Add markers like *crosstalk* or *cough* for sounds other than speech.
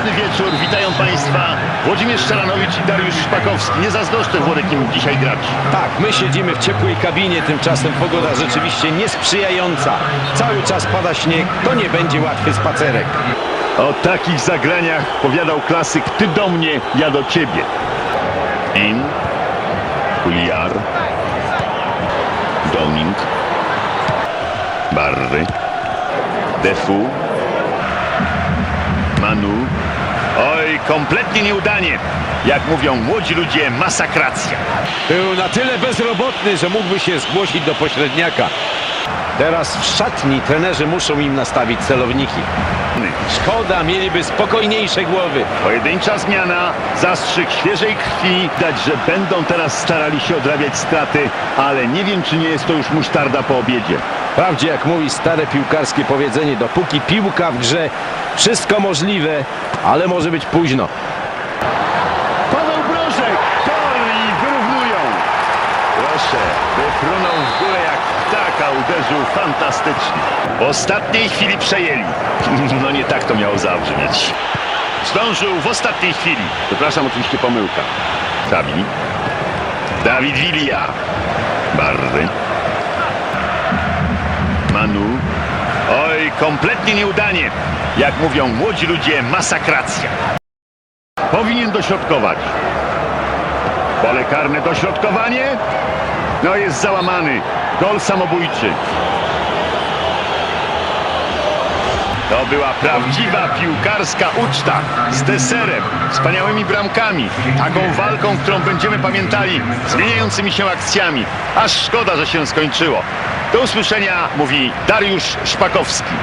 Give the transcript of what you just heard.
Świąteczny wieczór, witają Państwa Włodzimierz Szczelanowicz i Dariusz Szpakowski. Nie zazdroszczę Włodek im dzisiaj grać. Tak, my siedzimy w ciepłej kabinie, tymczasem pogoda rzeczywiście niesprzyjająca. Cały czas pada śnieg, to nie będzie łatwy spacerek. O takich zagraniach powiadał klasyk Ty do mnie, ja do Ciebie. In, Kuliar, Downing, Barry, Defu, Manu. Oj, kompletnie nieudanie. Jak mówią młodzi ludzie, masakracja. Był na tyle bezrobotny, że mógłby się zgłosić do pośredniaka. Teraz w szatni trenerzy muszą im nastawić celowniki. Szkoda, mieliby spokojniejsze głowy. Pojedyncza zmiana, zastrzyk świeżej krwi. Dać, że będą teraz starali się odrabiać straty, ale nie wiem, czy nie jest to już musztarda po obiedzie. Wprawdzie, jak mówi stare piłkarskie powiedzenie, dopóki piłka w grze, wszystko możliwe, ale może być późno. Paweł Brożek, gol i wyrównują. Proszę, wyfrunął w górę jak ptaka, uderzył fantastycznie. W ostatniej chwili przejęli. *laughs* No nie tak to miało zabrzmieć. Zdążył w ostatniej chwili. Przepraszam, oczywiście pomyłka. Tabi. Dawid Wilia. Barry. Manu. Kompletnie nieudanie. Jak mówią młodzi ludzie, masakracja. Powinien dośrodkować. Pole karne dośrodkowanie. No jest załamany. Gol samobójczy. To była prawdziwa piłkarska uczta z deserem, wspaniałymi bramkami, taką walką, którą będziemy pamiętali, zmieniającymi się akcjami. Aż szkoda, że się skończyło. Do usłyszenia mówi Dariusz Szpakowski.